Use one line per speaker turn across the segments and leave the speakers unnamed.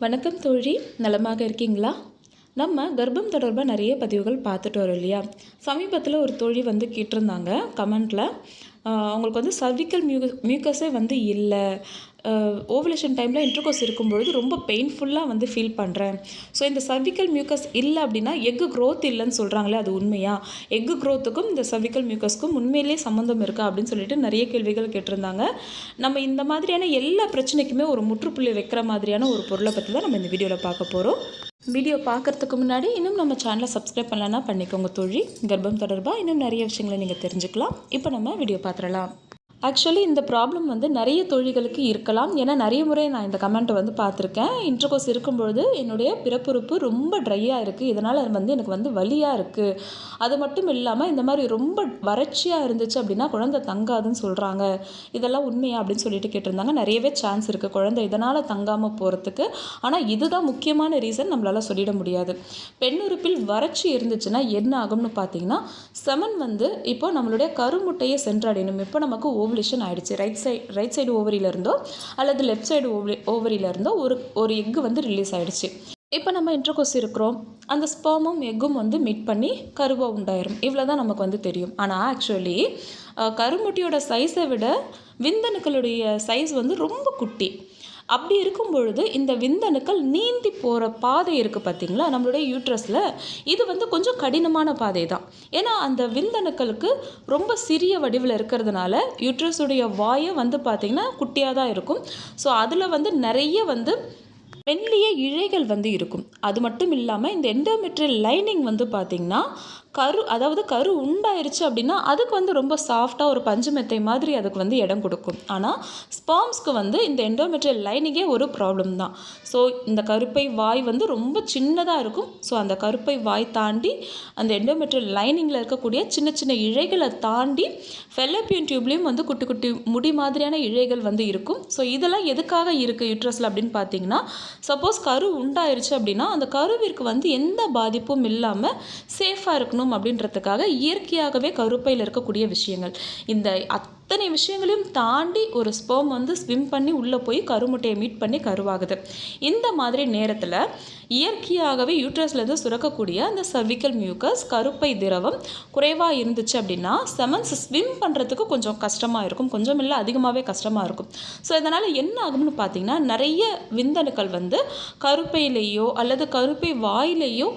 வணக்கம் தோழி நலமாக இருக்கீங்களா? நம்ம கர்ப்பம் தொடர்பாக நிறைய பதிவுகள் பார்த்துட்டு வரோம் இல்லையா? சமீபத்தில் ஒரு தோழி வந்து கேட்டிருந்தாங்க கமெண்ட்டில் அவங்களுக்கு வந்து சர்விக்கல் மியூ மியூக்கஸே வந்து இல்லை. ஓவலேஷன் டைமில் இன்டர்கோஸ் இருக்கும்பொழுது ரொம்ப பெயின்ஃபுல்லாக வந்து ஃபீல் பண்ணுறேன் ஸோ இந்த சர்விக்கல் மியூக்கஸ் இல்லை அப்படின்னா எக்கு க்ரோத் இல்லைன்னு சொல்கிறாங்களே அது உண்மையா? எக்கு க்ரோத்துக்கும் இந்த சர்விக்கல் மியூக்கஸ்க்கும் உண்மையிலேயே சம்மந்தம் இருக்கா அப்படின்னு சொல்லிட்டு நிறைய கேள்விகள் கேட்டிருந்தாங்க. நம்ம இந்த மாதிரியான எல்லா பிரச்சனைக்குமே ஒரு முற்றுப்புள்ளி வைக்கிற மாதிரியான ஒரு பொருளை பற்றி தான் நம்ம இந்த வீடியோவில் பார்க்க போகிறோம் வீடியோ பார்க்குறதுக்கு முன்னாடி இன்னும் நம்ம சேனலை சப்ஸ்கிரைப் பண்ணலன்னா பண்ணிக்கோங்க தோழி. கர்ப்பம் தொடர்பாக இன்னும் நிறைய விஷயங்களை நீங்கள் தெரிஞ்சுக்கலாம். இப்போ நம்ம வீடியோ பார்த்துடலாம். ஆக்சுவலி இந்த ப்ராப்ளம் வந்து நிறைய தொழில்களுக்கு இருக்கலாம். ஏன்னா நிறைய முறை நான் இந்த கமெண்ட்டை வந்து பார்த்துருக்கேன். இன்டர்கோர்ஸ் இருக்கும்பொழுது என்னுடைய பிறப்புறுப்பு ரொம்ப ட்ரையாக இருக்குது இதனால் வந்து எனக்கு வந்து வலியாக இருக்குது அது மட்டும் இல்லாமல் இந்த மாதிரி ரொம்ப வறட்சியாக இருந்துச்சு அப்படின்னா குழந்தை தங்காதுன்னு சொல்கிறாங்க இதெல்லாம் உண்மையா அப்படின்னு சொல்லிட்டு கேட்டிருந்தாங்க. நிறையவே சான்ஸ் இருக்குது குழந்தை. இதனால் தங்காமல் போகிறதுக்கு ஆனால் இதுதான் முக்கியமான ரீசன் நம்மளால் சொல்லிட முடியாது. பெண்ணுறுப்பில் வறட்சி இருந்துச்சுன்னா என்ன ஆகும்னு பார்த்தீங்கன்னா செமன் வந்து இப்போ நம்மளுடைய கருமுட்டையை சென்றடையணும். இப்போ நமக்கு ஓவலேஷன் ஆகிடுச்சு ரைட் சைட் ரைட் சைடு ஓவரியிலேருந்தோ அல்லது லெஃப்ட் சைடு ஓவரி ஓவரியிலேருந்தோ ஒரு ஒரு எக்கு வந்து ரிலீஸ் ஆகிடுச்சு இப்போ நம்ம இன்டர்கோஸ் இருக்கிறோம். அந்த ஸ்பேமும் எக்கும் வந்து மீட் பண்ணி கருவாக உண்டாயிரும். இவ்வளோ தான் நமக்கு வந்து தெரியும். ஆனால் ஆக்சுவலி கருமுட்டியோட சைஸை விட விந்தணுக்களுடைய சைஸ் வந்து ரொம்ப குட்டி. அப்படி இருக்கும் பொழுது இந்த விந்தணுக்கள் நீந்தி போகிற பாதை இருக்குது பார்த்திங்களா நம்மளுடைய யூட்ரஸில் இது வந்து கொஞ்சம் கடினமான பாதை தான் ஏன்னா அந்த விந்தணுக்களுக்கு ரொம்ப சிறிய வடிவில் இருக்கிறதுனால யூட்ரஸுடைய வாயை வந்து பார்த்திங்கன்னா குட்டியாக தான் இருக்கும். ஸோ அதில் வந்து நிறைய வந்து மெல்லிய இழைகள் வந்து இருக்கும். அது மட்டும் இல்லாமல் இந்த எண்டோமெட்ரியல் லைனிங் வந்து பார்த்திங்கன்னா கரு அதாவது கரு உண்டாயிருச்சு அப்படின்னா அதுக்கு வந்து ரொம்ப சாஃப்டாக ஒரு பஞ்சு மெத்தை மாதிரி அதுக்கு வந்து இடம் கொடுக்கும். ஆனால் ஸ்பாம்ஸ்க்கு வந்து இந்த எண்டோமெட்ரியல் லைனிங்கே ஒரு ப்ராப்ளம் தான். ஸோ இந்த கருப்பை வாய் வந்து ரொம்ப சின்னதாக இருக்கும். ஸோ அந்த கருப்பை வாய் தாண்டி அந்த எண்டோமெட்ரியல் லைனிங்கில் இருக்கக்கூடிய சின்ன சின்ன இழைகளை தாண்டி ஃபெலப்பியன் டியூப்லேயும் வந்து குட்டி குட்டி முடி மாதிரியான இழைகள் வந்து இருக்கும். ஸோ இதெல்லாம் எதுக்காக இருக்குது யூட்ரஸில் அப்படின்னு பார்த்தீங்கன்னா சப்போஸ் கரு உண்டாயிருச்சு அப்படின்னா அந்த கருவிற்கு வந்து எந்த பாதிப்பும் இல்லாமல் சேஃபாக இருக்கணும் அப்படின்றதுக்காக இயற்கையாகவே கருப்பையில் இருக்கக்கூடிய விஷயங்கள். இந்த இத்தனை விஷயங்களையும் தாண்டி ஒரு ஸ்போம் வந்து ஸ்விம் பண்ணி உள்ளே போய் கருமுட்டையை மீட் பண்ணி கருவாகுது. இந்த மாதிரி நேரத்தில் இயற்கையாகவே யூட்ரஸ்லேருந்து சுரக்கக்கூடிய அந்த சர்விக்கல் மியூக்கஸ் கருப்பை திரவம் குறைவாக இருந்துச்சு அப்படின்னா செமன்ஸ் ஸ்விம் பண்ணுறதுக்கு கொஞ்சம் கஷ்டமாக இருக்கும். கொஞ்சம் இல்லை அதிகமாகவே கஷ்டமாக இருக்கும். ஸோ இதனால் என்ன ஆகும்னு பார்த்தீங்கன்னா நிறைய விந்தணுக்கள் வந்து கருப்பையிலேயோ அல்லது கருப்பை வாயிலேயோ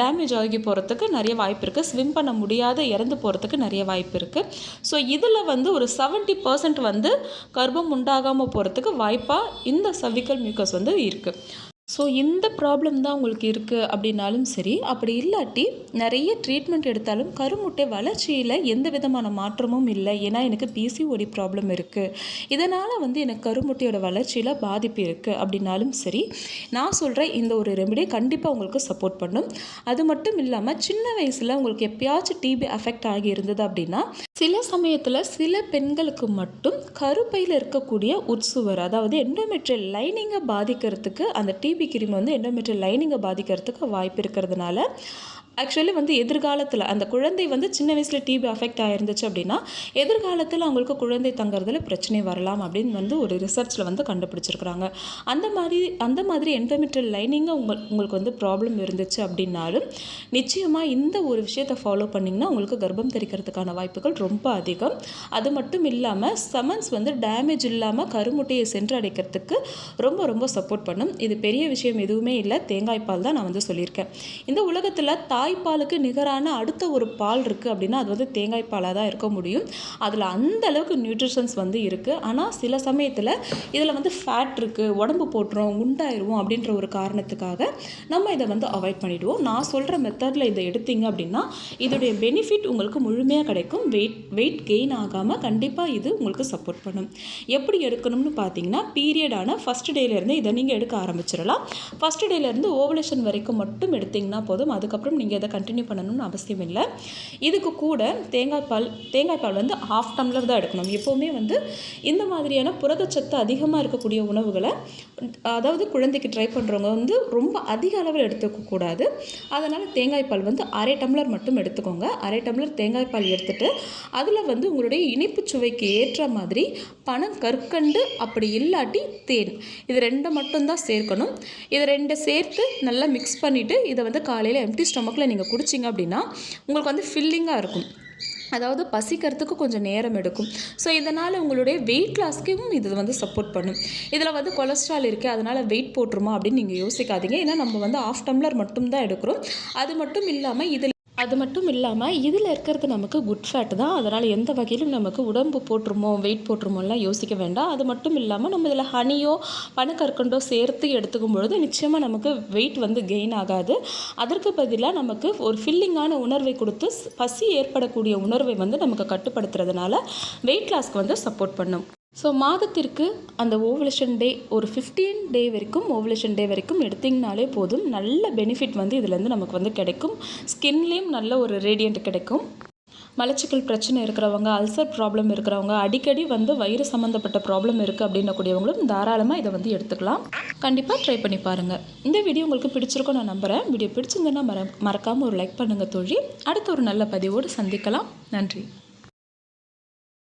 டேமேஜ் ஆகி போகிறதுக்கு நிறைய வாய்ப்பு இருக்குது ஸ்விம் பண்ண முடியாத இறந்து போகிறதுக்கு நிறைய வாய்ப்பு இருக்குது ஸோ இதில் வந்து ஒரு செவன்ட்டி பர்சன்ட் வந்து கர்ப்பம் உண்டாகாமல் போகிறதுக்கு வாய்ப்பாக இந்த சர்விக்கல் மியூக்கஸ் வந்து இருக்குது ஸோ இந்த ப்ராப்ளம் தான் உங்களுக்கு இருக்குது அப்படின்னாலும் சரி அப்படி இல்லாட்டி நிறைய ட்ரீட்மெண்ட் எடுத்தாலும் கருமுட்டை வளர்ச்சியில் எந்த விதமான மாற்றமும் இல்லை. ஏன்னா எனக்கு பிசிஓடி ப்ராப்ளம் இருக்குது இதனால் வந்து எனக்கு கருமுட்டையோட வளர்ச்சியில் பாதிப்பு இருக்குது அப்படின்னாலும் சரி நான் சொல்கிற இந்த ஒரு ரெமெடி கண்டிப்பாக உங்களுக்கு சப்போர்ட் பண்ணும். அது மட்டும் இல்லாமல் சின்ன வயசில் உங்களுக்கு எப்பயாச்சும் டிபி அஃபெக்ட் ஆகி இருந்தது அப்படின்னா சில சமயத்தில் சில பெண்களுக்கு மட்டும் கருப்பையில் இருக்கக்கூடிய உட்சுவர் அதாவது எண்டோமெட்ரியல் லைனிங்கை பாதிக்கிறதுக்கு அந்த டிபி கிருமி வந்து எண்டோமெட்ரியல் லைனிங்கை பாதிக்கிறதுக்கு வாய்ப்பு இருக்கிறதுனால ஆக்சுவலி வந்து எதிர்காலத்தில் அந்த குழந்தை வந்து சின்ன வயசில் டிபி அஃபெக்ட் ஆகிருந்துச்சு அப்படின்னா எதிர்காலத்தில் அவங்களுக்கு குழந்தை தங்குறதுல பிரச்சனை வரலாம் அப்படின்னு வந்து ஒரு ரிசர்ச்சில் வந்து கண்டுபிடிச்சிருக்கிறாங்க. அந்த மாதிரி அந்த மாதிரி என்டோமெட்ரியல் லைனிங்காக உங்கள் உங்களுக்கு வந்து ப்ராப்ளம் இருந்துச்சு அப்படின்னாலும் நிச்சயமாக இந்த ஒரு விஷயத்தை ஃபாலோ பண்ணிங்கன்னா உங்களுக்கு கர்ப்பம் தெரிக்கிறதுக்கான வாய்ப்புகள் ரொம்ப அதிகம். அது மட்டும் இல்லாமல் சமன்ஸ் வந்து டேமேஜ் இல்லாமல் கருமுட்டையை சென்று அடைக்கிறதுக்கு ரொம்ப ரொம்ப சப்போர்ட் பண்ணும். இது பெரிய விஷயம் எதுவுமே இல்லை. தேங்காய் பால் தான் நான் வந்து சொல்லியிருக்கேன். இந்த உலகத்தில் தா தாய்ப்பாலுக்கு நிகரான அடுத்த ஒரு பால் இருக்குது அப்படின்னா அது வந்து தேங்காய் பாலாக தான் இருக்க முடியும். அதில் அந்த அளவுக்கு நியூட்ரிஷன்ஸ் வந்து இருக்குது ஆனால் சில சமயத்தில் இதில் வந்து ஃபேட் இருக்குது உடம்பு போட்டுரும் உண்டாயிருவோம் அப்படின்ற ஒரு காரணத்துக்காக நம்ம இதை வந்து அவாய்ட் பண்ணிவிடுவோம் நான் சொல்கிற மெத்தடில் இதை எடுத்தீங்க அப்படின்னா இதோடைய பெனிஃபிட் உங்களுக்கு முழுமையாக கிடைக்கும். வெயிட் வெயிட் கெயின் ஆகாமல் கண்டிப்பாக இது உங்களுக்கு சப்போர்ட் பண்ணும். எப்படி எடுக்கணும்னு பார்த்தீங்கன்னா பீரியடான ஃபஸ்ட் டேலேருந்து இதை நீங்கள் எடுக்க ஆரம்பிச்சிடலாம். ஃபஸ்ட் டேலேருந்து ஓவலேஷன் வரைக்கும் மட்டும் எடுத்திங்கன்னா போதும். அதுக்கப்புறம் நீங்கள் நீங்கள் இதை கண்டினியூ பண்ணணும்னு அவசியம் இல்லை. இதுக்கு கூட தேங்காய் பால் தேங்காய் பால் வந்து ஆஃப் டம்ளர் தான் எடுக்கணும். எப்போவுமே வந்து இந்த மாதிரியான புரதச்சத்து அதிகமாக இருக்கக்கூடிய உணவுகளை அதாவது குழந்தைக்கு ட்ரை பண்ணுறவங்க வந்து ரொம்ப அதிக அளவில் எடுத்துக்கக்கூடாது அதனால் தேங்காய் பால் வந்து அரை டம்ளர் மட்டும் எடுத்துக்கோங்க. அரை டம்ளர் தேங்காய் பால் எடுத்துட்டு அதில் வந்து உங்களுடைய இனிப்பு சுவைக்கு ஏற்ற மாதிரி பணம் கற்கண்டு அப்படி இல்லாட்டி தேன். இது ரெண்டை மட்டும்தான் சேர்க்கணும். இதை ரெண்டை சேர்த்து நல்லா மிக்ஸ் பண்ணிவிட்டு இதை வந்து காலையில் எம்டி ஸ்டொமக்கில் நீங்கள் குடிச்சிங்க அப்படின்னா உங்களுக்கு வந்து ஃபில்லிங்காக இருக்கும். அதாவது பசிக்கிறதுக்கு கொஞ்சம் நேரம் எடுக்கும். ஸோ இதனால் உங்களுடைய வெயிட் லாஸ்க்கும் இது வந்து சப்போர்ட் பண்ணும். இதில் வந்து கொலஸ்ட்ரால் இருக்குது அதனால் வெயிட் போட்டுருமா அப்படின்னு நீங்கள் யோசிக்காதீங்க. ஏன்னா நம்ம வந்து ஆஃப் டம்ளர் மட்டும்தான் எடுக்கிறோம். அது மட்டும் இல்லாமல் இதில் அது மட்டும் இல்லாமல் இதில் இருக்கிறது நமக்கு குட் ஃபேட் தான். அதனால் எந்த வகையிலும் நமக்கு உடம்பு போட்டுருமோ வெயிட் போட்டுருமோலாம் யோசிக்க வேண்டாம். அது மட்டும் இல்லாமல் நம்ம இதில் ஹனியோ பனக்கற்கண்டோ சேர்த்து எடுத்துக்கும் பொழுது நிச்சயமாக நமக்கு வெயிட் வந்து கெயின் ஆகாது. அதற்கு பதிலாக நமக்கு ஒரு ஃபில்லிங்கான உணர்வை கொடுத்து பசி ஏற்படக்கூடிய உணர்வை வந்து நமக்கு கட்டுப்படுத்துறதுனால வெயிட் லாஸ்க்கு வந்து சப்போர்ட் பண்ணும். ஸோ மாதத்திற்கு அந்த ஓவலேஷன் டே ஒரு 15 டே வரைக்கும் ஓவலேஷன் டே வரைக்கும் எடுத்திங்கனாலே போதும். நல்ல பெனிஃபிட் வந்து இதுலேருந்து நமக்கு வந்து கிடைக்கும். ஸ்கின்லேயும் நல்ல ஒரு ரேடியண்ட் கிடைக்கும். மலச்சிக்கல் பிரச்சனை இருக்கிறவங்க அல்சர் ப்ராப்ளம் இருக்கிறவங்க அடிக்கடி வந்து வயிறு சம்மந்தப்பட்ட ப்ராப்ளம் இருக்குது அப்படின்னக்கூடியவங்களும் தாராளமாக இதை வந்து எடுத்துக்கலாம். கண்டிப்பாக ட்ரை பண்ணி பாருங்கள் இந்த வீடியோ உங்களுக்கு பிடிச்சிருக்கும் நான் நம்புகிறேன் வீடியோ பிடிச்சிருந்தேன்னா மற மறக்காமல் ஒரு லைக் பண்ணுங்கள் தோழி. அடுத்த ஒரு நல்ல பதிவோடு சந்திக்கலாம். நன்றி.